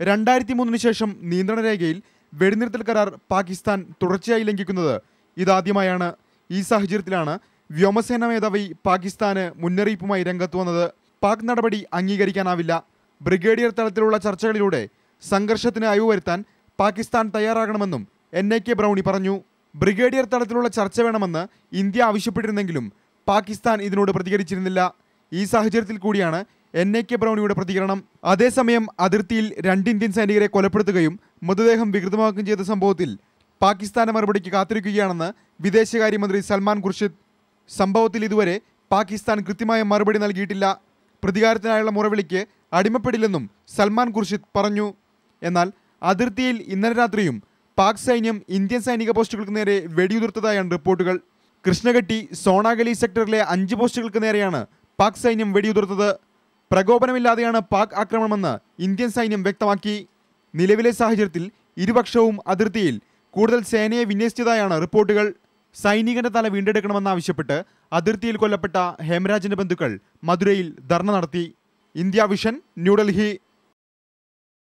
രണ്ടായിരത്തി മൂന്നിന് ശേഷം നിയന്ത്രണ രേഖയിൽ വെടിനിർത്തൽ കരാർ പാകിസ്ഥാൻ തുടർച്ചയായി ലംഘിക്കുന്നത്. ഇതാദ്യമായാണ് ഈ സാഹചര്യത്തിലാണ് വ്യോമസേന മേധാവി പാകിസ്ഥാന് മുന്നറിയിപ്പുമായി രംഗത്ത് വന്നത്. പാക് നടപടി അംഗീകരിക്കാനാവില്ല. ബ്രിഗേഡിയർ തലത്തിലുള്ള ചർച്ചകളിലൂടെ സംഘർഷത്തിന് അയവ് വരുത്താൻ പാകിസ്ഥാൻ തയ്യാറാകണമെന്നും എൻ എ കെ ബ്രൗണി പറഞ്ഞു. ബ്രിഗേഡിയർ തലത്തിലുള്ള ചർച്ച വേണമെന്ന് ഇന്ത്യ ആവശ്യപ്പെട്ടിരുന്നെങ്കിലും പാകിസ്ഥാൻ ഇതിനോട് പ്രതികരിച്ചിരുന്നില്ല. ഈ സാഹചര്യത്തിൽ കൂടിയാണ് എൻ എ കെ ബ്രൗണിയുടെ പ്രതികരണം. അതേസമയം അതിർത്തിയിൽ രണ്ട് ഇന്ത്യൻ സൈനികരെ കൊലപ്പെടുത്തുകയും മൃതദേഹം വികൃതമാക്കുകയും ചെയ്ത സംഭവത്തിൽ പാകിസ്ഥാന്റെ മറുപടിക്ക് കാത്തിരിക്കുകയാണെന്ന് വിദേശകാര്യമന്ത്രി സൽമാൻ ഖുർഷിദ്. സംഭവത്തിൽ ഇതുവരെ പാകിസ്ഥാൻ കൃത്യമായ മറുപടി നൽകിയിട്ടില്ല. പ്രതികാരത്തിനായുള്ള മുറവിളിക്ക് അടിമപ്പെടില്ലെന്നും സൽമാൻ ഖുർഷിദ് പറഞ്ഞു. എന്നാൽ അതിർത്തിയിൽ ഇന്നലെ രാത്രിയും പാക് സൈന്യം ഇന്ത്യൻ സൈനിക പോസ്റ്റുകൾക്ക് നേരെ വെടിയുതിർത്തതായാണ് റിപ്പോർട്ടുകൾ. കൃഷ്ണഗട്ടി സോണാഗലി സെക്ടറിലെ അഞ്ച് പോസ്റ്റുകൾക്ക് നേരെയാണ് പാക് സൈന്യം വെടിയുതിർത്തത്. പ്രകോപനമില്ലാതെയാണ് പാക് ആക്രമണമെന്ന് ഇന്ത്യൻ സൈന്യം വ്യക്തമാക്കി. നിലവിലെ സാഹചര്യത്തിൽ ഇരുപക്ഷവും അതിർത്തിയിൽ കൂടുതൽ സേനയെ വിന്യസിച്ചതായാണ് റിപ്പോർട്ടുകൾ. സൈനികന്റെ തല വീണ്ടെടുക്കണമെന്നാവശ്യപ്പെട്ട് അതിർത്തിയിൽ കൊല്ലപ്പെട്ട ഹേമരാജിന്റെ ബന്ധുക്കൾ മധുരയിൽ ധർണ നടത്തി. India Vision New Delhi.